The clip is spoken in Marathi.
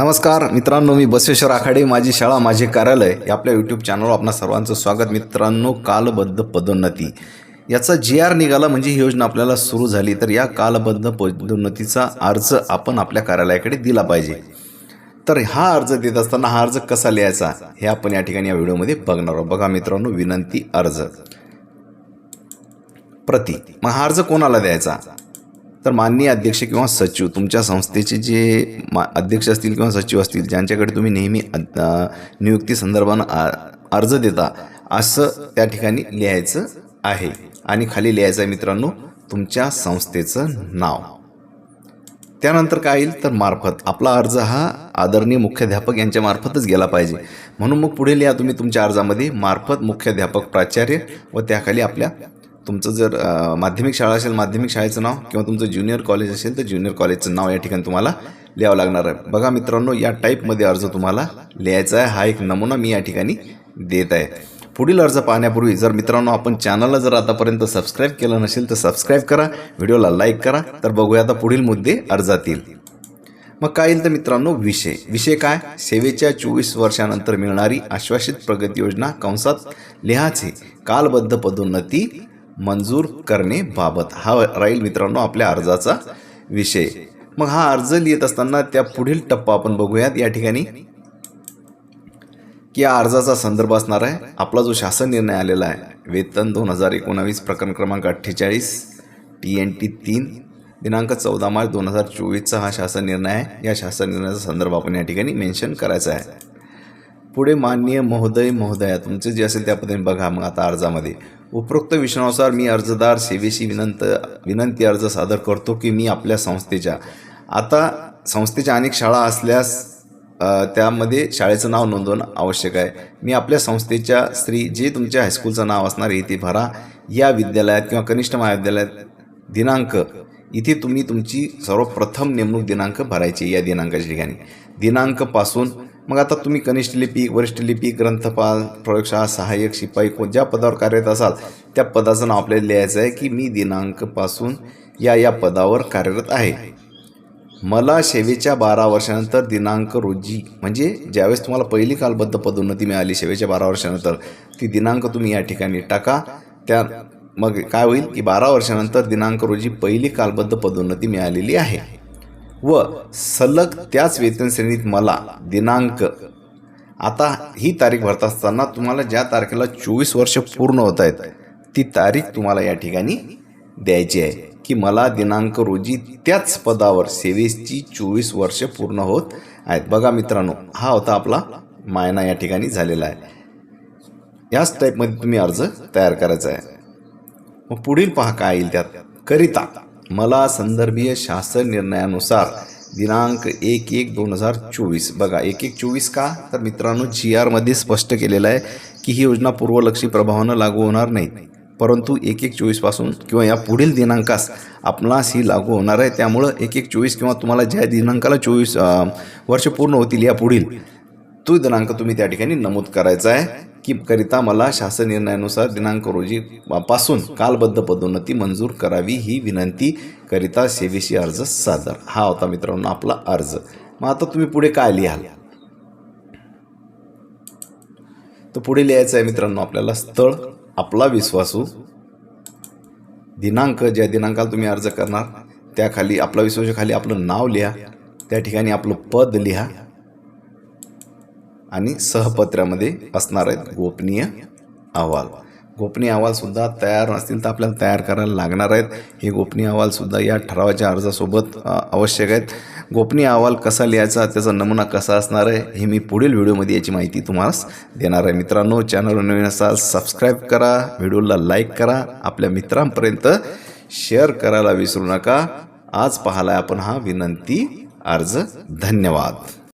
नमस्कार मित्रांनो मी बसवेश्वर आखाडे माझी शाळा माझे कार्यालय या आपल्या यूट्यूब चॅनलवर आपणा सर्वांचं स्वागत. मित्रांनो कालबद्ध पदोन्नती. याचा जी आर निघाला म्हणजे ही योजना आपल्याला सुरू झाली. तर या कालबद्ध पदोन्नतीचा अर्ज आपण आपल्या कार्यालयाकडे दिला पाहिजे. तर हा अर्ज देत असताना हा अर्ज कसा लिहायचा हे आपण या ठिकाणी या व्हिडिओमध्ये बघणार आहोत. बघा मित्रांनो विनंती अर्ज. प्रति. मग हा अर्ज कोणाला द्यायचा? तर माननीय अध्यक्ष किंवा सचिव तुमच्या संस्थेचे जे मा अध्यक्ष असतील किंवा सचिव असतील ज्यांच्याकडे तुम्ही नेहमी नियुक्ती संदर्भानं अर्ज देता असं त्या ठिकाणी लिहायचं आहे. आणि खाली लिहायचं आहे मित्रांनो तुमच्या संस्थेचं नाव. त्यानंतर काय येईल? तर मार्फत. आपला अर्ज हा आदरणीय मुख्याध्यापक यांच्या मार्फतच गेला पाहिजे. म्हणून मग पुढे लिहा तुम्ही तुमच्या अर्जामध्ये मार्फत मुख्याध्यापक प्राचार्य व त्याखाली आपल्या तुमचं जर माध्यमिक शाळा असेल माध्यमिक शाळेचं नाव किंवा तुमचं ज्युनियर कॉलेज असेल तर ज्युनियर कॉलेजचं नाव या ठिकाणी तुम्हाला लिहावं लागणार आहे. बघा मित्रांनो या टाईपमध्ये अर्ज तुम्हाला लिहायचा आहे. हा एक नमुना मी या ठिकाणी देत आहे. पुढील अर्ज पाहण्यापूर्वी जर मित्रांनो आपण चॅनलला जर आतापर्यंत सबस्क्राईब केलं नसेल तर सबस्क्राईब करा व्हिडिओला लाईक करा तर बघूया आता पुढील मुद्दे अर्जातील. मग काय येईल तर मित्रांनो विषय. विषय काय? सेवेच्या चोवीस वर्षानंतर मिळणारी आश्वासित प्रगती योजना कंसात लिहाचे. कालबद्ध पदोन्नती मंजूर करणे बाबत. हा राहील मित्रांनो आपल्या अर्जाचा विषय. मग हा अर्ज लिहित असताना त्या पुढील टप्पा आपण बघूयात. या ठिकाणी की या अर्जाचा संदर्भ असणार आहे. आपला जो शासन निर्णय आलेला आहे वेतन दोन हजार एकोणावीस प्रकरण क्रमांक अठ्ठेचाळीस टी एन टी तीन दिनांक चौदा मार्च दोन हजार चोवीसचा हा शासन निर्णय आहे. या शासन निर्णयाचा संदर्भ आपण या ठिकाणी मेन्शन करायचा आहे. पुढे माननीय महोदय महोदया तुमचे जे असेल त्या पद्धतीने बघा. मग आता अर्जामध्ये उपरोक्त विषयानुसार मी अर्जदार सेवेशी विनंत विनंती अर्ज सादर करतो की मी आपल्या संस्थेच्या. आता संस्थेच्या अनेक शाळा असल्यास त्यामध्ये शाळेचं नाव नोंदवणं आवश्यक आहे. मी आपल्या संस्थेच्या स्त्री जे तुमच्या हायस्कूलचं नाव असणार आहे ते भरा. या विद्यालयात किंवा कनिष्ठ महाविद्यालयात दिनांक इथे तुम्ही तुमची सर्वप्रथम नेमणूक दिनांक भरायची या दिनांकाच्या ठिकाणी. दिनांकपासून मग आता तुम्ही कनिष्ठ लिपिक वरिष्ठ लिपिक ग्रंथपाल प्रयोगशाळा सहाय्यक शिपाई कोण ज्या पदावर कार्यरत असाल त्या पदाचं नाव आपल्याला लिहायचं आहे की मी दिनांकपासून या या पदावर कार्यरत आहे. मला सेवेच्या बारा वर्षानंतर दिनांक रोजी म्हणजे ज्यावेळेस तुम्हाला पहिली कालबद्ध पदोन्नती मिळाली सेवेच्या बारा वर्षानंतर ती दिनांक तुम्ही या ठिकाणी टाका. त्या मग काय होईल की बारा वर्षानंतर दिनांक रोजी पहिली कालबद्ध पदोन्नती मिळालेली आहे. व सलग त्याच वेतन श्रेणीत मला दिनांक आता ही तारीख भरत असताना तुम्हाला ज्या तारखेला चोवीस वर्ष पूर्ण होत आहेत ती तारीख तुम्हाला या ठिकाणी द्यायची आहे की मला दिनांक रोजी त्याच पदावर सेवेची चोवीस वर्ष पूर्ण होत आहेत. बघा मित्रांनो हा होता आपला मायना या ठिकाणी झालेला आहे. याच टाईपमध्ये तुम्ही अर्ज तयार करायचा आहे. मग पुढील पहा काय येईल त्यात. करिता मला संदर्भीय शासन निर्णयानुसार दिनांक एक एक दोन हजार चोवीस. बघा एक एक चोवीस का? तर मित्रांनो जी आरमध्ये स्पष्ट केलेलं आहे की ही योजना पूर्वलक्षी प्रभावानं लागू होणार नाही. परंतु एक एक चोवीसपासून किंवा या पुढील दिनांकास आपणास ही लागू होणार आहे. त्यामुळं एक एक चोवीस किंवा तुम्हाला ज्या दिनांकाला चोवीस वर्ष पूर्ण होतील या पुढील तो दिनांक तुम्ही त्या ठिकाणी नमूद करायचा आहे की करिता मला शासन निर्णयानुसार दिनांक रोजी पासून कालबद्ध पदोन्नती मंजूर करावी ही विनंती करिता सेवेशी अर्ज सादर. हा होता मित्रांनो आपला अर्ज. मग आता तुम्ही पुढे काय लिहाल? तर पुढे लिहायचं आहे मित्रांनो आपल्याला स्थळ आपला विश्वासू. दिनांक ज्या दिनांकाला तुम्ही अर्ज करणार त्याखाली आपला विश्वासू खाली आपलं नाव लिहा. त्या ठिकाणी आपलं पद लिहा. आणि सहपत्रामध्ये असणार आहेत गोपनीय अहवाल. गोपनीय अहवालसुद्धा तयार नसतील तर आपल्याला तयार करायला लागणार आहेत. हे गोपनीय अहवालसुद्धा या ठरावाच्या अर्जासोबत आवश्यक आहेत. गोपनीय अहवाल कसा लिहायचा त्याचा नमुना कसा असणार आहे हे मी पुढील व्हिडिओमध्ये याची माहिती तुम्हाला देणार आहे. मित्रांनो चॅनलवर नवीन असाल सबस्क्राईब करा व्हिडिओला लाईक करा आपल्या मित्रांपर्यंत शेअर करायला विसरू नका. आज पाहलाय आपण हा विनंती अर्ज. धन्यवाद.